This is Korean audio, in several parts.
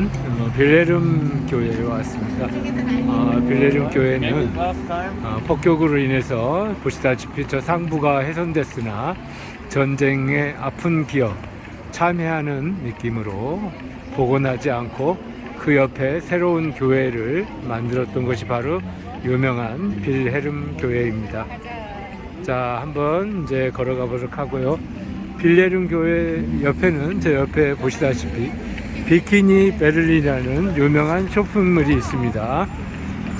있는 어, 빌레름 교회에 왔습니다. 아, 빌레름 교회는 아, 폭격으로 인해서 보시다시피 저 상부가 훼손됐으나 전쟁의 아픈 기억 참회하는 느낌으로 복원하지 않고 그 옆에 새로운 교회를 만들었던 것이 바로 유명한 빌헤름 교회입니다. 자, 한번 이제 걸어가 보도록 하고요. 빌레름 교회 옆에는 제 옆에 보시다시피 비키니 베를린이라는 유명한 쇼핑몰이 있습니다.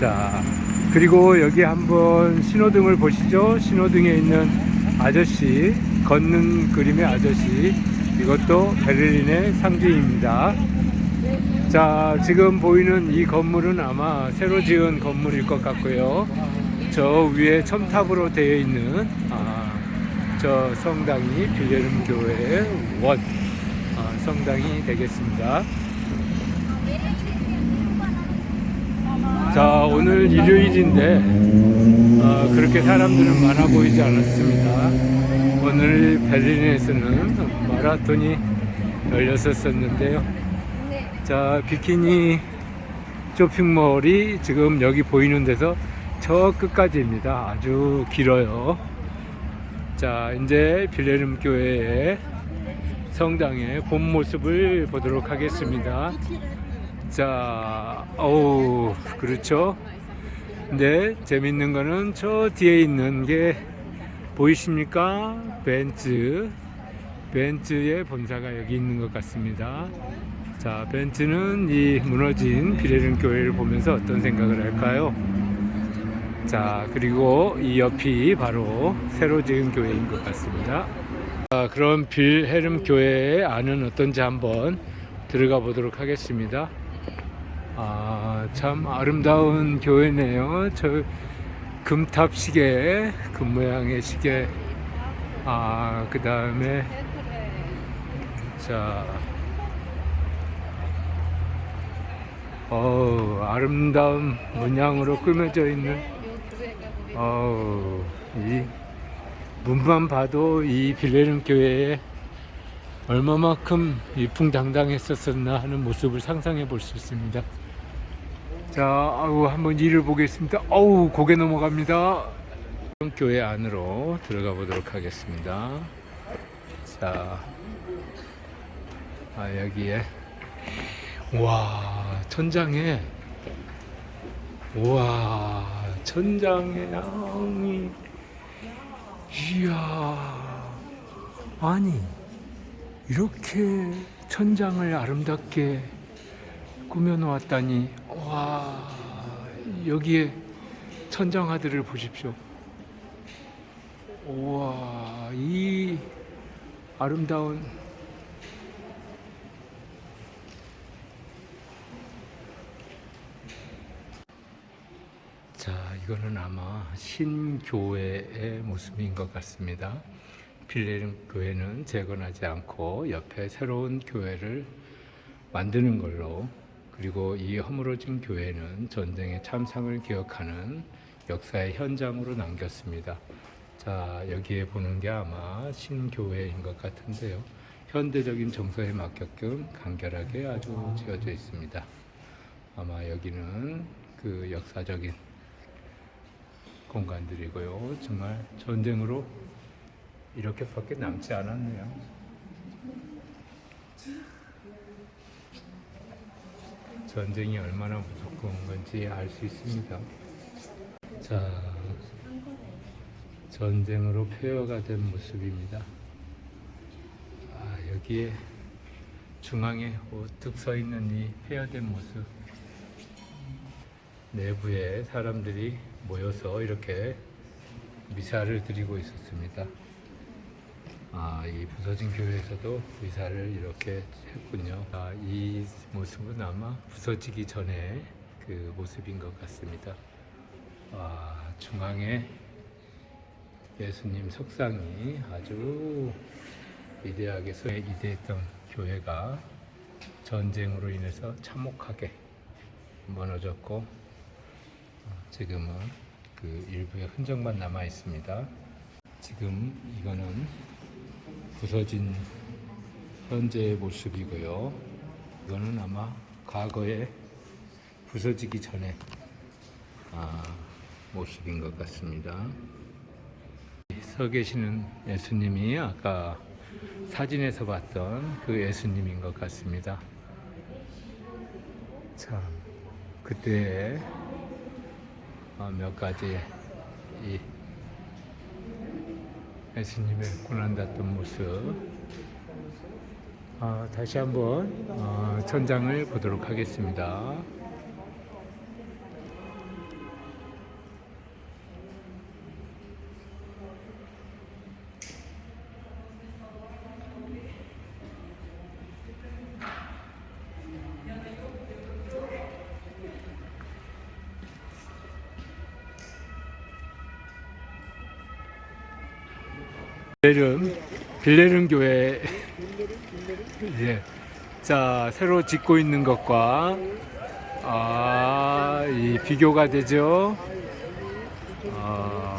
자, 그리고 여기 한번 신호등을 보시죠. 신호등에 있는 아저씨, 걷는 그림의 아저씨. 이것도 베를린의 상징입니다. 자, 지금 보이는 이 건물은 아마 새로 지은 건물일 것 같고요. 저 위에 첨탑으로 되어 있는 아, 저 성당이 빌레름 교회의 원 아, 성당이 되겠습니다. 자, 오늘 일요일인데 아, 그렇게 사람들은 많아 보이지 않았습니다. 오늘 베를린에서는 마라톤이 열렸었는데요. 자, 비키니 쇼핑몰이 지금 여기 보이는 데서 저 끝까지입니다. 아주 길어요. 자, 이제 빌레름 교회의 성당의 본 모습을 보도록 하겠습니다. 자, 어우, 그렇죠. 근데 재밌는 거는 저 뒤에 있는 게 보이십니까? 벤츠. 벤츠의 본사가 여기 있는 것 같습니다. 자, 벤츠는 이 무너진 비레름 교회를 보면서 어떤 생각을 할까요? 자, 그리고 이 옆이 바로 새로 지은 교회인 것 같습니다. 자, 그럼 빌헤름 교회의 안은 어떤지 한번 들어가 보도록 하겠습니다. 아, 참 아름다운 교회네요. 저 금탑 시계, 금 모양의 시계. 아, 그 다음에 자, 어우, 아름다운 문양으로 꾸며져 있는 어우, 이 문만 봐도 이 빌레름 교회에 얼마만큼 위풍당당했었었나 하는 모습을 상상해 볼 수 있습니다. 자, 아우 한번 일을 보겠습니다. 어우 고개 넘어갑니다. 교회 안으로 들어가 보도록 하겠습니다. 자, 아 여기에 와 천장에 와 천장에 양이 이야 아니 이렇게 천장을 아름답게 꾸며 놓았다니 와 여기에 천장화들을 보십시오. 우와 이 아름다운 자, 이거는 아마 신교회의 모습인 것 같습니다. 빌레름 교회는 재건하지 않고 옆에 새로운 교회를 만드는 걸로 그리고 이 허물어진 교회는 전쟁의 참상을 기억하는 역사의 현장으로 남겼습니다. 자, 여기에 보는 게 아마 신교회인 것 같은데요. 현대적인 정서에 맞게끔 간결하게 아주 지어져 있습니다. 아마 여기는 그 역사적인 공간들이고요. 정말 전쟁으로 이렇게밖에 남지 않았네요. 전쟁이 얼마나 무서운 건지 알 수 있습니다. 자, 전쟁으로 폐허가 된 모습입니다. 아, 여기에 중앙에 우뚝 서 있는 이 폐허된 모습. 내부에 사람들이 모여서 이렇게 미사를 드리고 있었습니다. 아, 이 부서진 교회에서도 미사를 이렇게 했군요. 아, 이 모습은 아마 부서지기 전에 그 모습인 것 같습니다. 아, 중앙에 예수님 석상이 아주 위대하게 서 위대했던 교회가 전쟁으로 인해서 참혹하게 무너졌고 어, 지금은 그 일부의 흔적만 남아 있습니다. 지금 이거는 부서진 현재의 모습이고요. 이거는 아마 과거에 부서지기 전에 아, 모습인 것 같습니다. 서 계시는 예수님이 아까 사진에서 봤던 그 예수님인 것 같습니다. 참, 그때 어, 몇 가지 이 예수님의 고난받던 모습 아, 다시 한번 어, 천장을 보도록 하겠습니다. 빌레름 빌레름 교회 예. 자 새로 짓고 있는 것과 아, 이 비교가 되죠. 아,